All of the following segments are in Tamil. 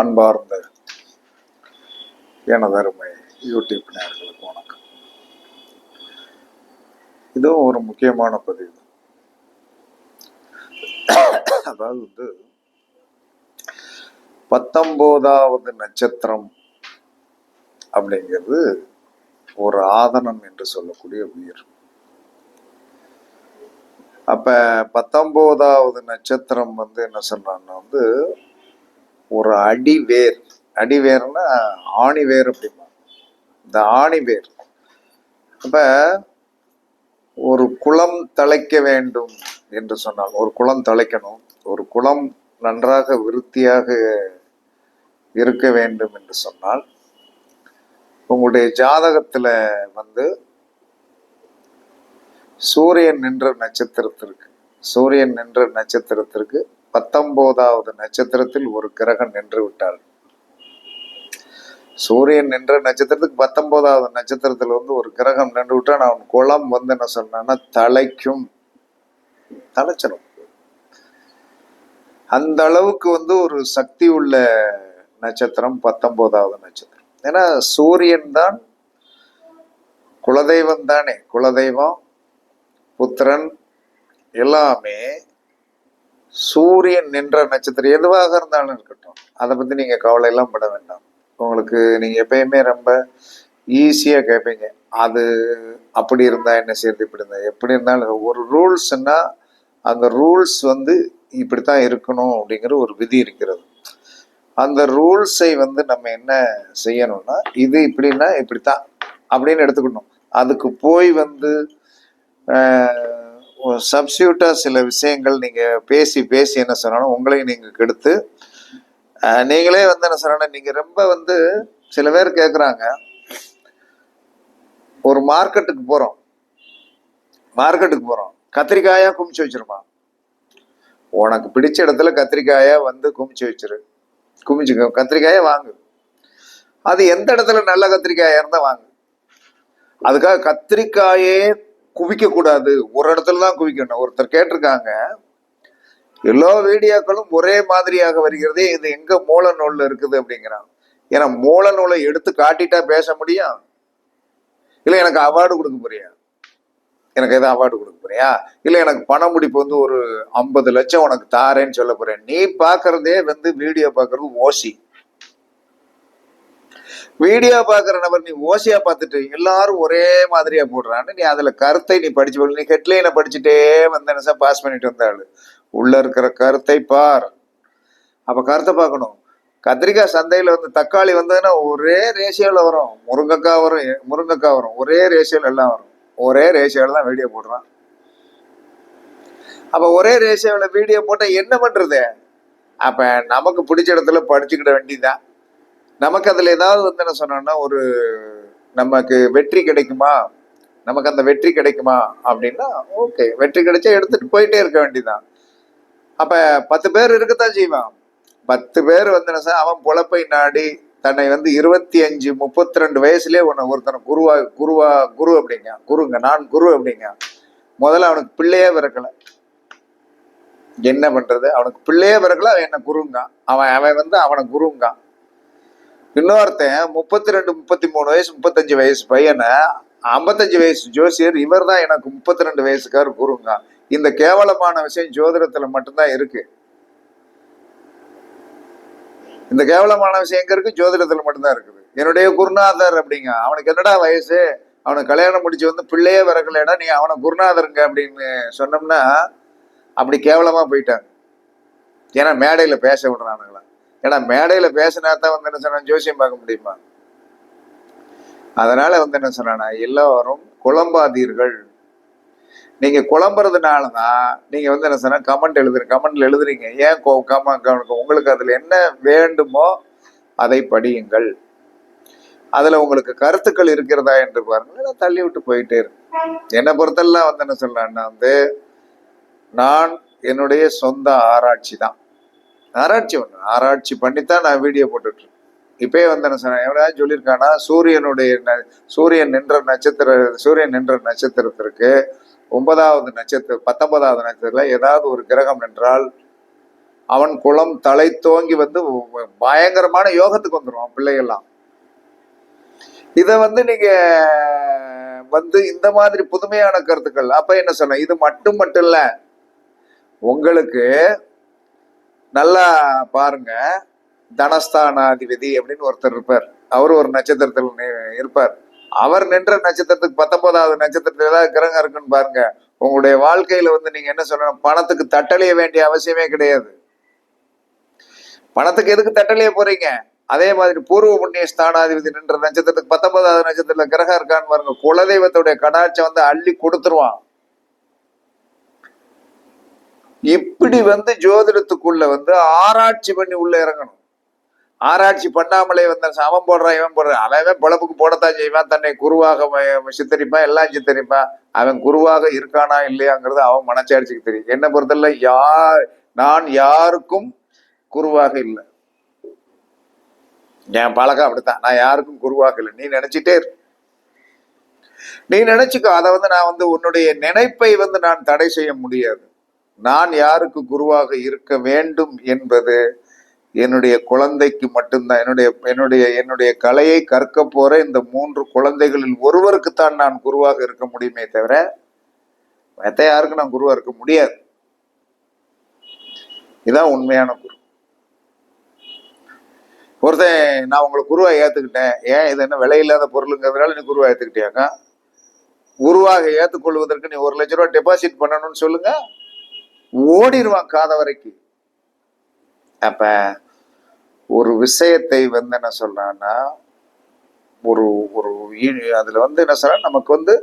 அன்பார்ந்த எனதருமை யூடியூப் நேர்களுக்கு வணக்கம். இதுவும் ஒரு முக்கியமான பதிவு. அதாவது வந்து பத்தொன்பதாவது நட்சத்திரம் அப்படிங்கிறது ஒரு ஆதனம் என்று சொல்லக்கூடிய உயிர். அப்ப பத்தொன்பதாவது நட்சத்திரம் வந்து என்ன சொல்றாங்கன்னா வந்து ஒரு அடிவேர் அடிவேர்னா ஆணி வேர் அப்படிமா இந்த ஆணி வேர். அப்ப ஒரு குளம் தழைக்க வேண்டும் என்று சொன்னால் ஒரு குளம் தழைக்கணும் ஒரு குளம் நன்றாக விருத்தியாக இருக்க வேண்டும் என்று சொன்னால் உங்களுடைய ஜாதகத்துல வந்து சூரியன் நின்ற நட்சத்திரத்திற்கு சூரியன் நின்ற நட்சத்திரத்திற்கு பத்தொன்பதாவது நட்சத்திரத்தில் ஒரு கிரகம் நின்று விட்டாள். சூரியன் நின்ற நட்சத்திரத்துக்கு பத்தொன்பதாவது நட்சத்திரத்தில் வந்து ஒரு கிரகம் நின்று விட்டா நான் குளம் வந்து என்ன சொன்னேன்னா தலைக்கும் தலைச்சிடும் அந்த அளவுக்கு வந்து ஒரு சக்தி உள்ள நட்சத்திரம் பத்தொன்பதாவது நட்சத்திரம். ஏன்னா சூரியன் தான் குலதெய்வம் தானே. குலதெய்வம் புத்திரன் எல்லாமே சூரியன் நின்ற நட்சத்திரம் எதுவாக இருந்தாலும் இருக்கட்டும். அதை பத்தி நீங்க கவலை எல்லாம் பட வேண்டாம். உங்களுக்கு நீங்க எப்பயுமே ரொம்ப ஈஸியா கேட்பீங்க அது அப்படி இருந்தா என்ன செய்யறது இப்படி இருந்தா எப்படி இருந்தாலும் ஒரு ரூல்ஸ்னா அந்த ரூல்ஸ் வந்து இப்படித்தான் இருக்கணும் அப்படிங்கிற ஒரு விதி இருக்கிறது. அந்த ரூல்ஸை வந்து நம்ம என்ன செய்யணும்னா இது இப்படின்னா இப்படித்தான் அப்படின்னு எடுத்துக்கணும். அதுக்கு போய் வந்து சப்ஸ்டியூட்டாக சில விஷயங்கள் நீங்கள் பேசி பேசி என்ன சொன்னாலும் உங்களையும் நீங்கள் கெடுத்து நீங்களே வந்து என்ன சொன்னா நீங்கள் ரொம்ப வந்து சில பேர் கேட்குறாங்க ஒரு மார்க்கெட்டுக்கு போகிறோம் மார்க்கெட்டுக்கு போகிறோம் கத்திரிக்காயாக குமிச்சு வச்சிருமா? உனக்கு பிடிச்ச இடத்துல கத்திரிக்காயை வந்து குமிச்சு வச்சிரு. குமிச்சுக்கோ. கத்திரிக்காயை வாங்கு. அது எந்த இடத்துல நல்ல கத்திரிக்காயாக இருந்தால் வாங்கு. அதுக்காக கத்திரிக்காயே குவிக்க கூடாது ஒரு இடத்துல தான் குவிக்கணும். ஒருத்தர் கேட்டிருக்காங்க எல்லா வீடியோக்களும் ஒரே மாதிரியாக வருகிறதே இது எங்க மூல நூல்ல இருக்குது அப்படிங்கிறான். ஏன்னா மூல நூலை எடுத்து காட்டிட்டா பேச முடியும்? இல்ல எனக்கு அவார்டு கொடுக்க போறியா? எனக்கு எதாவது அவார்டு கொடுக்க போறியா? இல்ல எனக்கு பண முடிப்பு வந்து ஒரு ஐம்பது லட்சம் உனக்கு தாரேன்னு சொல்ல போறேன். நீ பாக்குறதே வந்து வீடியோ பாக்குறது ஓசி. வீடியோ பாக்குற நபர் நீ ஓசியா பார்த்துட்டு எல்லாரும் ஒரே மாதிரியா போடுறான்னு நீ அதுல கருத்தை நீ படிச்சு நீ ஹெட்லைனை படிச்சுட்டே வந்த பாஸ் பண்ணிட்டு வந்தாள் உள்ள இருக்கிற கருத்தை பார். அப்ப கருத்தை பார்க்கணும். கத்திரிக்காய் சந்தையில வந்து தக்காளி வந்ததுன்னா ஒரே ரேஷியோல வரும். முருங்கைக்காய் வரும் முருங்கைக்காய் வரும். ஒரே ரேஷியோல எல்லாம் வரும். ஒரே ரேஷியோல தான் வீடியோ போடுறான். அப்ப ஒரே ரேஷியோல வீடியோ போட்டா என்ன பண்றது? அப்ப நமக்கு பிடிச்ச இடத்துல படிச்சுக்கிட வேண்டியதுதான். நமக்கு அதுல ஏதாவது வந்து என்ன சொன்னோம்னா ஒரு நமக்கு வெற்றி கிடைக்குமா? நமக்கு அந்த வெற்றி கிடைக்குமா? அப்படின்னா ஓகே வெற்றி கிடைச்சா எடுத்துட்டு போயிட்டே இருக்க வேண்டியதான் அப்ப பத்து பேர் இருக்கத்தான் செய்வான். பத்து பேர் வந்து என்ன சார் அவன் பொழப்பை நாடி தன்னை வந்து இருபத்தி அஞ்சு முப்பத்தி ரெண்டு வயசுலயே உன்னை ஒருத்தனை குருவா குருவா குரு அப்படிங்க. குருங்க நான் குரு அப்படிங்க. முதல்ல அவனுக்கு பிள்ளையே பிறக்கல. என்ன பண்றது? அவனுக்கு பிள்ளையே பிறக்கல அவன் என்ன குருங்க? அவன் அவன் வந்து அவனை குருங்க. இன்னொருத்தன் முப்பத்தி ரெண்டு முப்பத்தி மூணு வயசு முப்பத்தஞ்சு வயசு பையனை ஐம்பத்தஞ்சு வயசு ஜோசியர் இவர் தான் எனக்கு முப்பத்தி ரெண்டு வயசுக்கார் கூறுங்க இந்த கேவலமான விஷயம் ஜோதிடத்துல மட்டும்தான் இருக்கு. இந்த கேவலமான விஷயம் எங்க இருக்கு? ஜோதிடத்துல மட்டும்தான் இருக்குது. என்னுடைய குருநாதர் அப்படிங்க. அவனுக்கு என்னடா வயசு? அவனுக்கு கல்யாணம் முடிச்சு வந்து பிள்ளையே வரக்கலைடா நீ அவனை குருநாதருங்க அப்படின்னு சொன்னோம்னா அப்படி கேவலமா போயிட்டாங்க. ஏன்னா மேடையில பேச விடுறானுங்களா? ஏன்னா மேடையில பேசினா தான் வந்து என்ன சொன்னா ஜோசியம் பார்க்க முடியுமா? அதனால வந்து என்ன சொன்னா எல்லாரும் குழம்பாதீர்கள். நீங்க குழம்புறதுனால தான் நீங்க வந்து என்ன சொன்னா கமெண்ட் எழுதுற கமெண்ட்ல எழுதுறீங்க. ஏன் கோ- கம- உங்களுக்கு அதுல என்ன வேண்டுமோ அதை படியுங்கள். அதுல உங்களுக்கு கருத்துக்கள் இருக்கிறதா என்று பாருங்கள் நான் தள்ளி விட்டு போயிட்டே இருக்கு. என்னை பொறுத்தெல்லாம் வந்து என்ன சொல்றேன்னா வந்து நான் என்னுடைய சொந்த ஆராய்ச்சி தான். ஆராய்ச்சி ஒன்று ஆராய்ச்சி பண்ணித்தான் நான் வீடியோ போட்டுட்ருக்கேன் இப்பயே வந்து என்ன சொன்னேன் எவனாவது சொல்லியிருக்கானா சூரியனுடைய ந- சூரியன் நின்ற நட்சத்திர சூரியன் நின்ற நட்சத்திரத்திற்கு ஒன்பதாவது நட்சத்திரம் பத்தொன்பதாவது நட்சத்திரத்தில் ஏதாவது ஒரு கிரகம் நின்றால் அவன் குளம் தலை தோங்கி வந்து பயங்கரமான யோகத்துக்கு வந்துடும் பிள்ளைகள்லாம். இதை வந்து நீங்க வந்து இந்த மாதிரி புதுமையான கருத்துக்கள் அப்ப என்ன சொன்ன இது மட்டும் மட்டும் இல்லை உங்களுக்கு நல்லா பாருங்க. தனஸ்தானாதிபதி அப்படின்னு ஒருத்தர் இருப்பார். அவர் ஒரு நட்சத்திரத்தில் இருப்பார். அவர் நின்ற நட்சத்திரத்துக்கு பத்தொன்பதாவது நட்சத்திரத்துல ஏதாவது கிரகம் இருக்குன்னு பாருங்க. உங்களுடைய வாழ்க்கையில வந்து நீங்க என்ன சொல்லணும்? பணத்துக்கு தட்டழிய வேண்டிய அவசியமே கிடையாது. பணத்துக்கு எதுக்கு தட்டழிய போறீங்க? அதே மாதிரி பூர்வ புண்ணிய ஸ்தானாதிபதி நின்ற நட்சத்திரத்துக்கு பத்தொன்பதாவது நட்சத்திரத்துல கிரகம் இருக்கான்னு பாருங்க. குலதெய்வத்துடைய கடாட்சம் வந்து அள்ளி கொடுத்துருவான். இப்படி வந்து ஜோதிடத்துக்குள்ள வந்து ஆராய்ச்சி பண்ணி உள்ள இறங்கணும்? ஆராய்ச்சி பண்ணாமலே வந்து அவன் போடுறான் இவன் போடுறான் அவன் பொழப்புக்கு போடத்தான் செய்வான். தன்னை குருவாக சித்தரிப்பான் எல்லாம் சித்தரிப்பான். அவன் குருவாக இருக்கானா இல்லையாங்கிறது அவன் மனச்சாட்சிக்கு தெரியும். என்ன பொறுத்தல யார் நான் யாருக்கும் குருவாக இல்லை. என் பழக்கம் அப்படித்தான். நான் யாருக்கும் குருவாக இல்லை. நீ நினைச்சிட்டே இரு. நீ நினைச்சுக்கோ. அதை வந்து நான் வந்து உன்னுடைய நினைப்பை வந்து நான் தடை செய்ய முடியாது. நான் யாருக்கு குருவாக இருக்க வேண்டும் என்பது என்னுடைய குழந்தைக்கு மட்டும்தான். என்னுடைய என்னுடைய என்னுடைய கலையை கற்க போற இந்த மூன்று குழந்தைகளில் ஒருவருக்குத்தான் நான் குருவாக இருக்க முடியுமே தவிர மற்ற யாருக்கும் நான் குருவாக இருக்க முடியாது. இதான் உண்மையான குரு. ஒருத்தன் நான் உங்களை குருவாக ஏத்துக்கிட்டேன். ஏன் இது என்ன விலையில்லாத பொருளுங்கிறதுனால நீ குருவாக ஏத்துக்கிட்டியாக்கா? குருவாக ஏற்றுக்கொள்வதற்கு நீ ஒரு லட்ச ரூபா டெபாசிட் பண்ணணும்னு சொல்லுங்க. ஓடிடுவான் காத வரைக்கும் அப்ப ஒரு விஷயத்தை வந்து என்ன சொல்றான்னா ஒரு ஒரு அதுல வந்து என்ன சொல்ற நமக்கு வந்து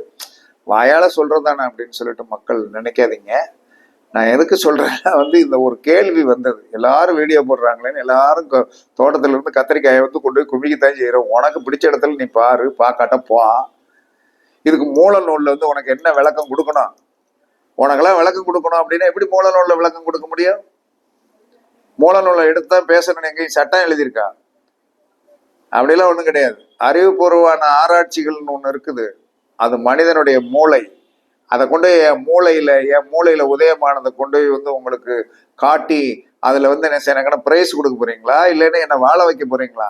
வாயால சொல்றதானே அப்படின்னு சொல்லிட்டு மக்கள் நினைக்காதீங்க. நான் எதுக்கு சொல்றேன்னா வந்து இந்த ஒரு கேள்வி வந்தது. எல்லாரும் வீடியோ போடுறாங்களேன்னு எல்லாரும் தோட்டத்துல இருந்து கத்திரிக்காயை வந்து கொண்டு போய் குமிக்கத்தான் செய்யறோம் உனக்கு பிடிச்ச இடத்துல நீ பாரு பார்க்காட்ட போ. இதுக்கு மூல நூல்ல வந்து உனக்கு என்ன விளக்கம் கொடுக்கணும்? உனக்கெல்லாம் விளக்கம் கொடுக்கணும் அப்படின்னா எப்படி மூல நூலில் விளக்கம் கொடுக்க முடியும்? மூல நூலை எடுத்தா பேசணும் எங்கேயும் சட்டம் எழுதியிருக்கா? அப்படிலாம் ஒன்றும் கிடையாது. அறிவுபூர்வமான ஆராய்ச்சிகள்னு ஒன்று இருக்குது. அது மனிதனுடைய மூளை. அதை கொண்டு போய் என் மூளையில் என் மூளையில் உதயமானதை கொண்டு போய் வந்து உங்களுக்கு காட்டி அதில் வந்து என்ன எனக்கு ப்ரைஸ் கொடுக்க போகிறீங்களா இல்லைன்னா என்னை வாழ வைக்க போகிறீங்களா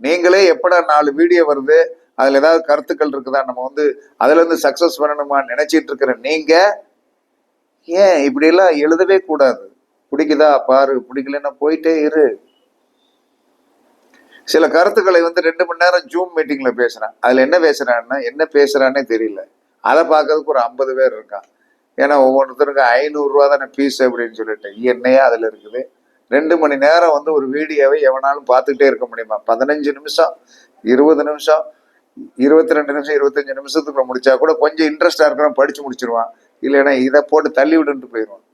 நீங்களே எப்படா நாலு வீடியோ வருது அதில் ஏதாவது கருத்துக்கள் இருக்குதா? நம்ம வந்து அதுலேருந்து சக்ஸஸ் பண்ணணுமா நினச்சிட்டு இருக்கிற நீங்கள் ஏன் இப்படி எல்லாம் எழுதவே கூடாது? பிடிக்குதா? பாரு பிடிக்கலன்னா போயிட்டே இரு. சில கருத்துக்களை வந்து ரெண்டு மணி நேரம் ஜூம் மீட்டிங்ல பேசுறேன். அதுல என்ன பேசுறான்னா என்ன பேசுறான்னே தெரியல. அதை பார்க்கறதுக்கு ஒரு ஐம்பது பேர் இருக்கான் ஏன்னா ஒவ்வொருத்தருக்கும் ஐநூறு ரூபா தானே ஃபீஸ் அப்படின்னு சொல்லிட்டு என்னையே அதுல இருக்குது. ரெண்டு மணி நேரம் வந்து ஒரு வீடியோவை எவனாலும் பார்த்துக்கிட்டே இருக்க முடியுமா? பதினஞ்சு நிமிஷம் இருபது நிமிஷம் இருபத்தி ரெண்டு நிமிஷம் இருபத்தஞ்சு நிமிஷத்துக்குள்ள முடிச்சா கூட கொஞ்சம் இன்ட்ரெஸ்டா இருக்கிறவன் படிச்சு முடிச்சிருவான். இல்லைன்னா இதை போட்டு தள்ளி விட்டுட்டு போயிடுவான்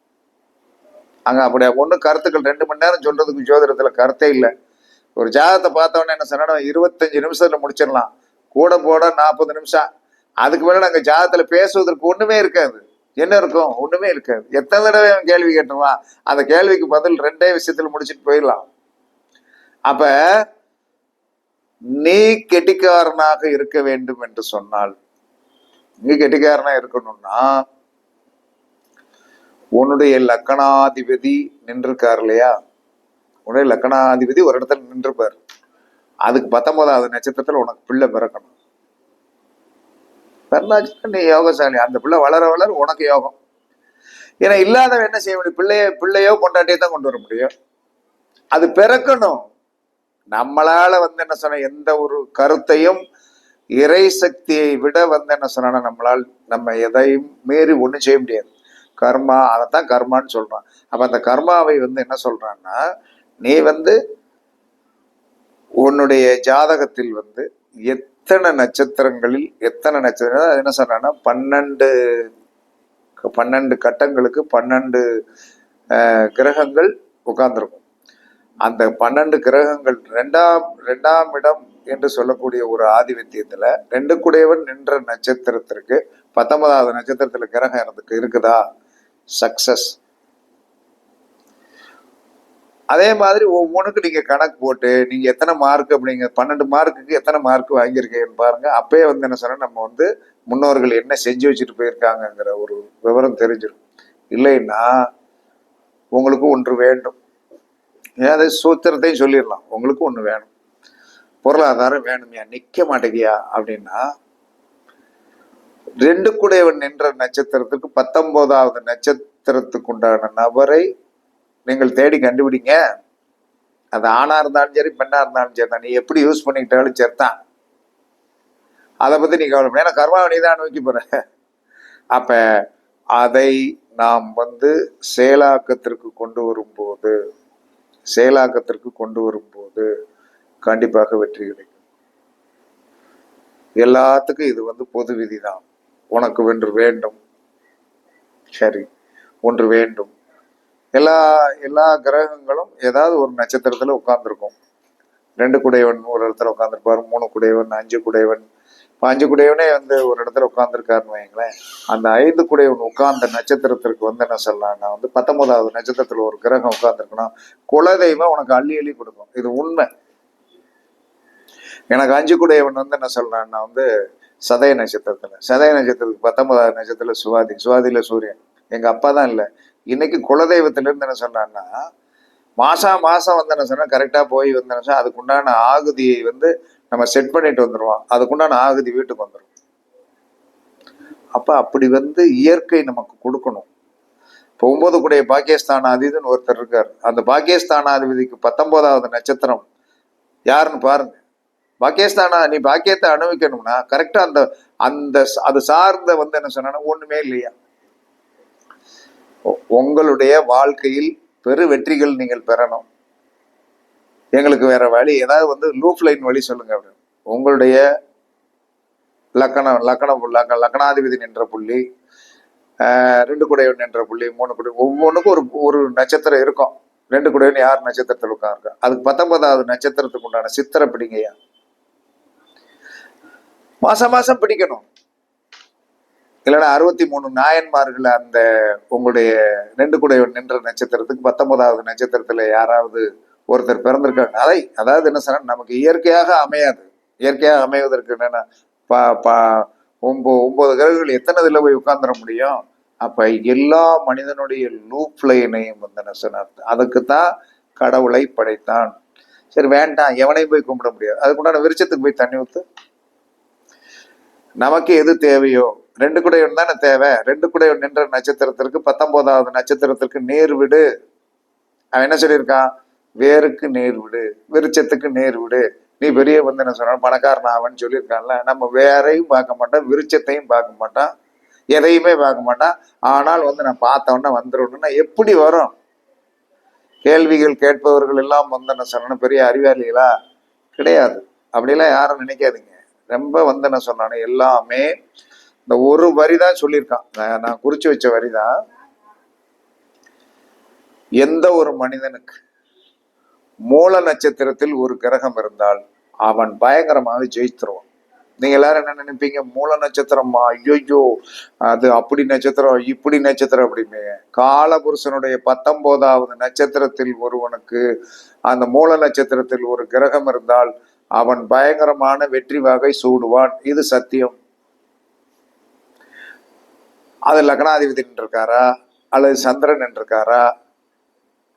அங்க அப்படி ஒன்றும் கருத்துக்கள் ரெண்டு மணி நேரம் சொல்றதுக்கு ஜோதிடத்துல கருத்தே இல்லை. ஒரு ஜாதகத்தை பார்த்தோன்னே என்ன சொன்னா இருபத்தஞ்சு நிமிஷத்துல முடிச்சிடலாம். கூட போட நாற்பது நிமிஷம். அதுக்கு மேலே நாங்க ஜாதகத்தில் பேசுவதற்கு ஒன்றுமே இருக்காது. என்ன இருக்கும்? ஒண்ணுமே இருக்காது. எத்தனை தடவை அவன் கேள்வி கேட்டுருவான்? அந்த கேள்விக்கு பதில் ரெண்டே விஷயத்துல முடிச்சிட்டு போயிடலாம். அப்ப நீ கெட்டிக்காரனாக இருக்க வேண்டும் என்று சொன்னால் நீ கெட்டிக்காரனா இருக்கணும்னா உன்னுடைய லக்கணாதிபதி நின்றுருக்கார் இல்லையா உன்னுடைய லக்கணாதிபதி ஒரு இடத்துல நின்றுப்பார் அதுக்கு பத்தொன்பதாவது நட்சத்திரத்தில் உனக்கு பிள்ளை பிறக்கணும். பிறந்தாச்சுன்னா நீ யோகசாலி. அந்த பிள்ளை வளர வளர உனக்கு யோகம். ஏன்னா இல்லாதவன் என்ன செய்ய முடியும்? பிள்ளைய பிள்ளையோ கொண்டாட்டியே தான் கொண்டு வர முடியும். அது பிறக்கணும். நம்மளால வந்து என்ன சொன்ன எந்த ஒரு கருத்தையும் இறை சக்தியை விட வந்து என்ன சொன்னா நம்மளால் நம்ம எதையும் மீறி ஒன்றும் செய்ய முடியாது. கர்மா அதை தான் கர்மான்னு சொல்கிறான் அப்போ அந்த கர்மாவை வந்து என்ன சொல்கிறான்னா நீ வந்து உன்னுடைய ஜாதகத்தில் வந்து எத்தனை நட்சத்திரங்களில் எத்தனை நட்சத்திரம் அது என்ன சொல்கிறான்னா பன்னெண்டு பன்னெண்டு கட்டங்களுக்கு பன்னெண்டு கிரகங்கள் உட்கார்ந்துருக்கும். அந்த பன்னெண்டு கிரகங்கள் ரெண்டாம் ரெண்டாம் இடம் என்று சொல்லக்கூடிய ஒரு ஆதிபத்தியத்தில் ரெண்டு கூடையவன் நின்ற நட்சத்திரத்திற்கு பத்தொன்பதாவது நட்சத்திரத்தில் கிரகம் இருக்கு இருக்குதா? சக்சஸ் அதே மாதிரி ஒவ்வொன்றுக்கும் நீங்க கணக்கு போட்டு நீங்க எத்தனை மார்க் அப்படிங்க பன்னெண்டு மார்க்குக்கு எத்தனை மார்க் வாங்கியிருக்கீங்கன்னு பாருங்க. அப்பயே வந்து என்ன சொன்னா நம்ம வந்து முன்னோர்கள் என்ன செஞ்சு வச்சுட்டு போயிருக்காங்கங்கிற ஒரு விவரம் தெரிஞ்சிடும் இல்லைன்னா உங்களுக்கு ஒன்று வேண்டும். ஏதாவது சூத்திரத்தையும் சொல்லிடலாம். உங்களுக்கு ஒன்று வேணும். பொருளாதாரம் வேணுமையா? நிக்க மாட்டேங்கியா அப்படின்னா ரெண்டு கூடையவன் நின்ற நட்சத்திரத்துக்கு பத்தொன்பதாவது நட்சத்திரத்துக்கு உண்டான நபரை நீங்கள் தேடி கண்டுபிடிங்க. அது ஆணா இருந்தாலும் சரி பெண்ணா இருந்தாலும் சரி தான். நீ எப்படி யூஸ் பண்ணிக்கிட்டாலும் சரி தான். அதை பத்தி நீ கவலை ஏன்னா கர்மாவை நீ தான் நோக்கி போற. அப்ப அதை நாம் வந்து செயலாக்கத்திற்கு கொண்டு வரும்போது செயலாக்கத்திற்கு கொண்டு வரும்போது கண்டிப்பாக வெற்றி கிடைக்கும். எல்லாத்துக்கும் இது வந்து பொது விதிதான். உனக்கு வென்று வேண்டும். சரி ஒன்று வேண்டும். எல்லா எல்லா கிரகங்களும் ஏதாவது ஒரு நட்சத்திரத்தில் உட்காந்துருக்கும் ரெண்டு குடையவன் ஒரு இடத்துல உட்காந்துருப்பாரு மூணு குடையவன் அஞ்சு குடையவன். இப்போ அஞ்சு குடையவனே வந்து ஒரு இடத்துல உட்காந்துருக்காருன்னு வைங்களேன் அந்த ஐந்து குடையவன் உட்கார்ந்த நட்சத்திரத்திற்கு வந்து என்ன சொல்லலாம்னா வந்து பத்தொன்பதாவது நட்சத்திரத்தில் ஒரு கிரகம் உட்காந்துருக்கணும் குலதெய்வம் உனக்கு அள்ளி அள்ளி கொடுக்கும். இது உண்மை. எனக்கு அஞ்சு குடையவன் வந்து என்ன சொல்றான்னா வந்து சதய நட்சத்திரத்தில் சதய நட்சத்திரத்துக்கு பத்தொன்பதாவது நட்சத்திரத்தில் சுவாதி சுவாதியில் சூரியன். எங்கள் அப்பா தான் இல்லை. இன்னைக்கு குலதெய்வத்திலேருந்து என்ன சொன்னான்னா மாதம் மாசம் வந்து என்ன கரெக்டாக போய் வந்து என்ன அதுக்குண்டான ஆகுதியை வந்து நம்ம செட் பண்ணிட்டு வந்துடுவோம் அதுக்குண்டான ஆகுதி வீட்டுக்கு வந்துடும் அப்போ அப்படி வந்து இயற்கை நமக்கு கொடுக்கணும். இப்போ ஒன்பது கூடிய பாகிஸ்தானாதிபதினு ஒருத்தர் இருக்கார். அந்த பாகிஸ்தானாதிபதிக்கு பத்தொன்பதாவது நட்சத்திரம் யாருன்னு பாருங்க. பாகிஸ்தானா நீ பாக்கியத்தை அனுபவிக்கணும்னா கரெக்டா அந்த அந்த அது சார்ந்த வந்து என்ன சொன்னா ஒண்ணுமே இல்லையா? உங்களுடைய வாழ்க்கையில் பெரு வெற்றிகள் நீங்கள் பெறணும். எங்களுக்கு வேற வழி ஏதாவது வந்து லூப் லைன் வழி சொல்லுங்க அப்படின்னு உங்களுடைய லக்கணம் லக்கணம் லக்க லக்கணாதிபதி நின்ற புள்ளி ரெண்டு குடையவன் நின்ற புள்ளி மூணு குடை ஒவ்வொன்றுக்கும் ஒரு ஒரு நட்சத்திரம் இருக்கும். ரெண்டு குடையவன் யார் நட்சத்திரத்தில் உட்காந்துருக்கா அதுக்கு பத்தொன்பதாவது நட்சத்திரத்துக்கு உண்டான சித்திரை பிடிங்கய்யா மாசம் மாசம் பிடிக்கணும். இல்லைன்னா அறுபத்தி மூணு நாயன்மார்கள் அந்த உங்களுடைய ரெண்டு குடையவன் நின்ற நட்சத்திரத்துக்கு பத்தொன்பதாவது நட்சத்திரத்துல யாராவது ஒருத்தர் பிறந்திருக்காங்க. அதை அதாவது என்ன சொன்னா நமக்கு இயற்கையாக அமையாது. இயற்கையாக அமைவதற்கு என்னன்னா பா பா ஒம்போ ஒன்பது கிரகங்கள் எத்தனை இதில் போய் உட்காந்துட முடியும்? அப்ப எல்லா மனிதனுடைய லூப் லைனையும் வந்து என்ன சொன்னார் அதுக்கு தான் கடவுளை படைத்தான். சரி வேண்டாம் எவனையும் போய் கும்பிட முடியாது. அதுக்குண்டான விருச்சத்துக்கு போய் தண்ணி ஊற்று நமக்கு எது தேவையோ? ரெண்டு குடையவன் தானே தேவை? ரெண்டு குடையவன் நின்ற நட்சத்திரத்திற்கு பத்தொன்பதாவது நட்சத்திரத்திற்கு நேர் விடு. அவன் என்ன சொல்லியிருக்கான்? வேருக்கு நேர் விடு விருட்சத்துக்கு நேர் விடு. நீ பெரிய வந்து என்ன சொன்ன பணக்காரன் ஆவன்னு சொல்லியிருக்கான்ல. நம்ம வேறையும் பார்க்க மாட்டோம் விருட்சத்தையும் பார்க்க மாட்டான் எதையுமே பார்க்க மாட்டான் ஆனால் வந்து நான் பார்த்தவொன்னே வந்துடணும்னா எப்படி வரும்? கேள்விகள் கேட்பவர்கள் எல்லாம் வந்து என்ன சொல்லணும் பெரிய அறிவாளிகளா? கிடையாது. அப்படிலாம் யாரும் நினைக்காதீங்க. ரொம்ப வந்து என்ன சொன்னானே எல்லாமே இந்த ஒரு வரி தான் சொல்லியிருக்கான். நான் குறிச்சு வச்ச வரி தான் எந்த ஒரு மனிதனுக்கு மூல நட்சத்திரத்தில் ஒரு கிரகம் இருந்தால் அவன் பயங்கரமாக ஜெயித்துருவான். நீங்க எல்லாரும் என்ன நினைப்பீங்க? மூல நட்சத்திரமா? ஐயோ அது அப்படி நட்சத்திரம் இப்படி நட்சத்திரம் அப்படின்னு காலபுருஷனுடைய பத்தொன்பதாவது நட்சத்திரத்தில் ஒருவனுக்கு அந்த மூல நட்சத்திரத்தில் ஒரு கிரகம் இருந்தால் அவன் பயங்கரமான வெற்றி வகை சூடுவான். இது சத்தியம். அது லக்னாதிபதி நின்றுருக்காரா? அல்லது சந்திரன் இருக்காரா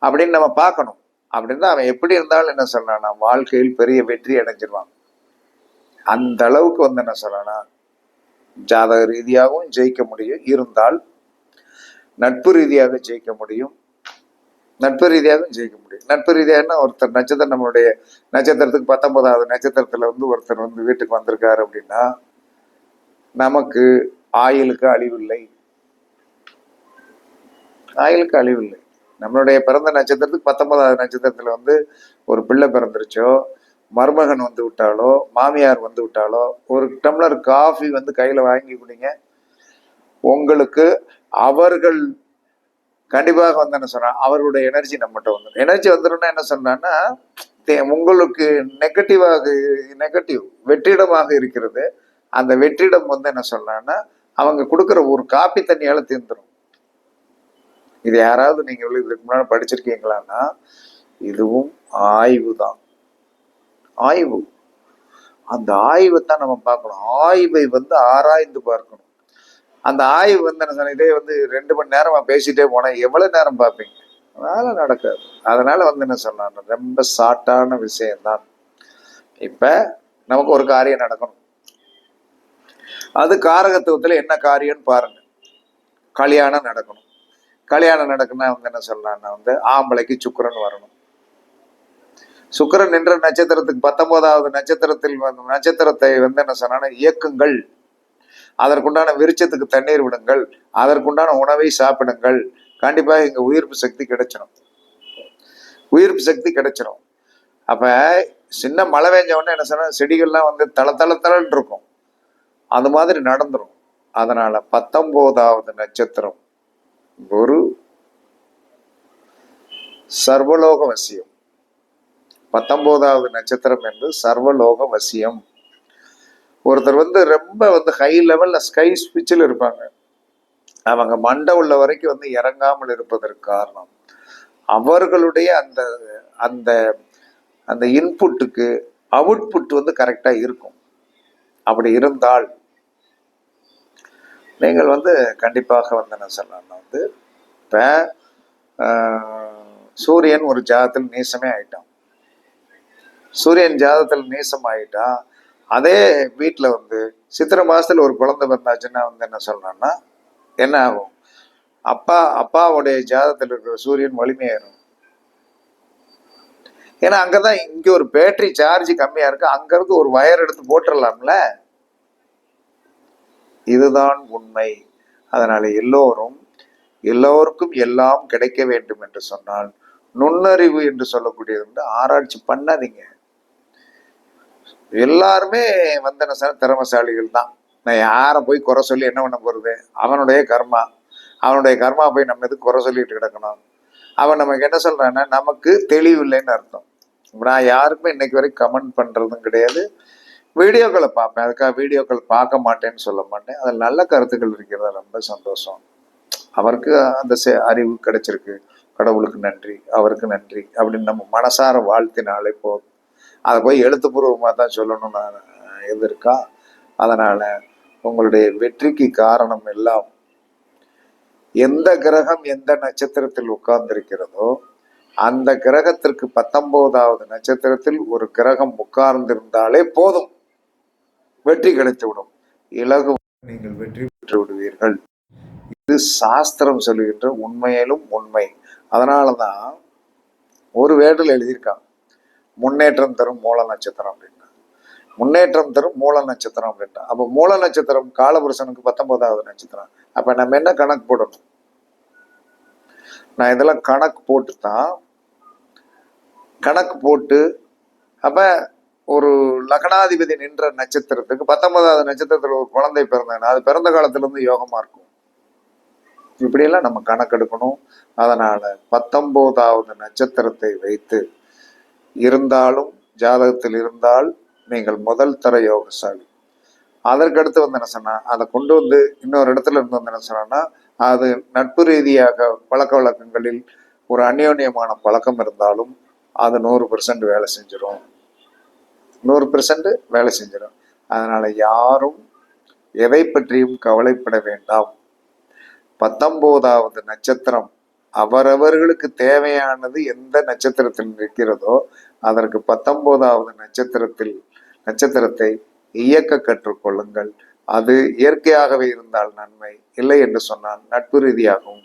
அப்படின்னு நம்ம பார்க்கணும். அப்படின்னா அவன் எப்படி இருந்தாலும் என்ன சொல்லலாம்னா வாழ்க்கையில் பெரிய வெற்றி அடைஞ்சிருவான். அந்த அளவுக்கு வந்து என்ன சொல்லனா ஜாதக ரீதியாகவும் ஜெயிக்க முடியும். இருந்தால் நட்பு ரீதியாக ஜெயிக்க முடியும். நட்பு ரீதியாகவும் ஜெயிக்க முடியும். நட்பு ரீதியாகனா ஒருத்தர் நட்சத்திரம் நம்மளுடைய நட்சத்திரத்துக்கு பத்தொன்பதாவது நட்சத்திரத்துல வந்து ஒருத்தர் வந்து வீட்டுக்கு வந்திருக்காரு அப்படின்னா நமக்கு ஆயுளுக்கு அழிவில்லை. ஆயுளுக்கு அழிவில்லை. நம்மளுடைய பிறந்த நட்சத்திரத்துக்கு பத்தொன்பதாவது நட்சத்திரத்துல வந்து ஒரு பிள்ளை பிறந்துருச்சோ மருமகன் வந்து விட்டாலோ மாமியார் வந்து விட்டாலோ ஒரு டம்ளர் காஃபி வந்து கையில வாங்கி குடிங்க. உங்களுக்கு அவர்கள் கண்டிப்பாக வந்து என்ன சொன்னா அவர்களுடைய எனர்ஜி நம்மகிட்ட வந்துடும் எனர்ஜி வந்துடும்னா என்ன சொன்னான்னா தே- உங்களுக்கு நெகட்டிவாக நெகட்டிவ் வெற்றிடமாக இருக்கிறது. அந்த வெற்றிடம் வந்து என்ன சொன்னான்னா அவங்க கொடுக்குற ஒரு காப்பி தண்ணியால தீர்ந்துடும் இது யாராவது நீங்க இதுக்கு முன்னாடி படிச்சிருக்கீங்களான்னா இதுவும் ஆய்வு தான். ஆய்வு. அந்த ஆய்வை தான் நம்ம பார்க்கணும். ஆய்வை வந்து ஆராய்ந்து பார்க்கணும். அந்த ஆய்வு வந்து என்ன சொன்ன இதே வந்து ரெண்டு மணி நேரமா பேசிட்டே போனா எவ்வளவு நேரம் பார்ப்பீங்க? வேலை நடக்காது. அதனால வந்து என்ன சொன்னாங்க ரொம்ப ஷார்ட்டான விஷயம்தான். இப்ப நமக்கு ஒரு காரியம் நடக்கணும். அது காரகத்துவத்துல என்ன காரியம்னு பாருங்க. கல்யாணம் நடக்கணும். கல்யாணம் நடக்குன்னா வந்து என்ன சொல்லலாம்னா வந்து ஆம்பளைக்கு சுக்கரன் வரணும். சுக்கரன் நின்ற நட்சத்திரத்துக்கு பத்தொன்பதாவது நட்சத்திரத்தில் வந்து நட்சத்திரத்தை வந்து என்ன சொன்னா இயக்குங்கள். அதற்குண்டான விருச்சத்துக்கு தண்ணீர் விடுங்கள். அதற்குண்டான உணவை சாப்பிடுங்கள். கண்டிப்பா இங்க உயிர்ப்பு சக்தி கிடைச்சிடும் உயிர்ப்பு சக்தி கிடைச்சிடும் அப்ப சின்ன மழை பெஞ்ச உடனே என்ன சொன்னா செடிகள்லாம் வந்து தள இருக்கும். அது மாதிரி நடந்துரும். அதனால பத்தொன்பதாவது நட்சத்திரம். குரு சர்வலோக வசியம் பத்தொன்பதாவது நட்சத்திரம் என்று சர்வலோக வசியம் ஒருத்தர் வந்து ரொம்ப வந்து ஹை லெவலில் ஸ்கை ஸ்விட்சில் இருப்பாங்க. அவங்க மண்டை உள்ள வரைக்கும் வந்து இறங்காமல் இருப்பதற்கு காரணம். அவர்களுடைய அந்த அந்த அந்த இன்புட்டுக்கு அவுட்புட் வந்து கரெக்டாக இருக்கும். அப்படி இருந்தால் நீங்கள் வந்து கண்டிப்பாக வந்து என்ன சொல்லலாம் வந்து இப்போ சூரியன் ஒரு ஜாதத்தில் நீசமே ஆயிட்டான். சூரியன் ஜாதத்தில் நீசம் ஆயிட்டான் அதே வீட்டில் வந்து சித்திரை மாதத்தில் ஒரு குழந்தை பிறந்தாச்சுன்னா வந்து என்ன சொல்கிறேன்னா என்ன ஆகும்? அப்பா அப்பாவுடைய ஜாதத்தில் இருக்கிற சூரியன் வலிமையாயிரும். ஏன்னா அங்கே தான் இங்கே ஒரு பேட்டரி சார்ஜ் கம்மியாக இருக்கு. அங்கேருந்து ஒரு வயர் எடுத்து போட்டுடலாம்ல இதுதான் உண்மை. அதனால் எல்லோரும் எல்லோருக்கும் எல்லாம் கிடைக்க வேண்டும் என்று சொன்னால் நுண்ணறிவு என்று சொல்லக்கூடியது வந்து ஆராய்ச்சி பண்ணாதீங்க. எல்லாருமே வந்தன திறமசாலிகள் தான். நான் யாரை போய் குறை சொல்லி என்ன பண்ண போகிறது அவனுடைய கர்மா. அவனுடைய கர்மா போய் நம்ம எதுக்கு குறை சொல்லிட்டு கிடக்கணும்? அவன் நமக்கு என்ன சொல்கிறான்னா நமக்கு தெளிவு இல்லைன்னு அர்த்தம் நான் யாருக்குமே இன்னைக்கு வரைக்கும் கமெண்ட் பண்ணுறதும் கிடையாது. வீடியோக்களை பார்ப்பேன். அதுக்காக வீடியோக்கள் பார்க்க மாட்டேன்னு சொல்ல மாட்டேன். அதில் நல்ல கருத்துக்கள் இருக்கிறது. ரொம்ப சந்தோஷம். அவருக்கு அந்த அறிவு கிடைச்சிருக்கு. கடவுளுக்கு நன்றி அவருக்கு நன்றி அப்படின்னு நம்ம மனசார வாழ்த்தினாலே போதும். அதை போய் எழுத்துப்பூர்வமாக தான் சொல்லணும்னு நான் இது இருக்கா அதனால உங்களுடைய வெற்றிக்கு காரணம் எல்லாம் எந்த கிரகம் எந்த நட்சத்திரத்தில் உட்கார்ந்திருக்கிறதோ அந்த கிரகத்திற்கு பத்தொன்பதாவது நட்சத்திரத்தில் ஒரு கிரகம் உட்கார்ந்திருந்தாலே போதும். வெற்றி கிடைத்துவிடும். இலகு நீங்கள் வெற்றி பெற்று விடுவீர்கள். இது சாஸ்திரம் சொல்லுகின்ற உண்மையிலும் உண்மை. அதனாலதான் ஒரு வேடல் எழுதியிருக்கான். முன்னேற்றம் தரும் மூல நட்சத்திரம் அப்படின்னா. முன்னேற்றம் தரும் மூல நட்சத்திரம் அப்படின்னா அப்போ மூல நட்சத்திரம் காலபுருஷனுக்கு பத்தொன்பதாவது நட்சத்திரம். அப்ப நம்ம என்ன கணக்கு போடணும்? நான் இதெல்லாம் கணக்கு போட்டு தான் கணக்கு போட்டு அப்ப ஒரு லக்னாதிபதி நின்ற நட்சத்திரத்துக்கு பத்தொன்பதாவது நட்சத்திரத்துல ஒரு குழந்தை பிறந்தேன்னா அது பிறந்த காலத்துல யோகமாக யோகமா இருக்கும். இப்படியெல்லாம் நம்ம கணக்கெடுக்கணும். அதனால பத்தொன்பதாவது நட்சத்திரத்தை வைத்து இருந்தாலும் ஜாதகத்தில் இருந்தால் நீங்கள் முதல் தர யோகசாலி. அதற்கடுத்து வந்து என்ன சொன்னால் அதை கொண்டு வந்து இன்னொரு இடத்துல இருந்து வந்து என்ன சொன்னா அது நட்பு ரீதியாக பழக்க வழக்கங்களில் ஒரு அந்யோன்யமான பழக்கம் இருந்தாலும் அது நூறு பெர்சன்ட் வேலை செஞ்சிடும் நூறு பெர்சன்ட் வேலை செஞ்சிடும் அதனால் யாரும் எதை பற்றியும் கவலைப்பட வேண்டாம். பத்தொம்போதாவது நட்சத்திரம் அவரவர்களுக்கு தேவையானது எந்த நட்சத்திரத்தில் இருக்கிறதோ அதற்கு பத்தொன்பதாவது நட்சத்திரத்தில் நட்சத்திரத்தை இயக்க கற்றுக்கொள்ளுங்கள் அது இயற்கையாகவே இருந்தால் நன்மை. இல்லை என்று சொன்னால் நட்பு ரீதியாகவும்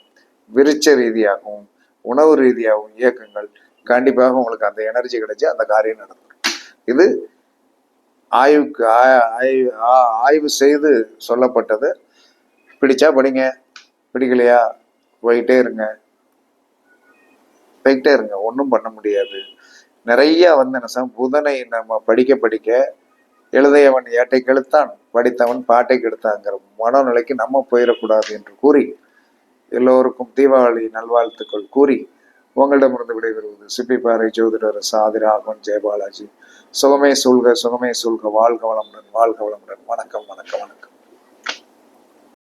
விருச்ச ரீதியாகவும் உணவு ரீதியாகவும் இயக்குங்கள். கண்டிப்பாக உங்களுக்கு அந்த எனர்ஜி கிடைச்சி அந்த காரியம் நடக்கும். இது ஆய்வுக்கு ஆ- ஆய்வு ஆ- ஆய்வு செய்து சொல்லப்பட்டது. பிடிச்சா படிங்க. பிடிக்கலையா? போயிட்டே இருங்க. போய்கிட்டே இருங்க. ஒன்றும் பண்ண முடியாது. நிறைய வந்து என்ன புதனை நம்ம படிக்க படிக்க எழுதையவன் ஏட்டை கெழுத்தான் படித்தவன் பாட்டை கெடுத்தாங்கிற மனநிலைக்கு நம்ம போயிடக்கூடாது என்று கூறி எல்லோருக்கும் தீபாவளி நல்வாழ்த்துக்கள் கூறி உங்களிடமிருந்து விடைபெறுவது சிப்பிப்பாறை ஜோதிடர் சாதி ராகவன் ஜெயபாலாஜி. சுகமே சூழ்க சுகமே சூழ்க வாழ்க வளமுடன் வாழ்க வளமுடன். வணக்கம் வணக்கம் வணக்கம்.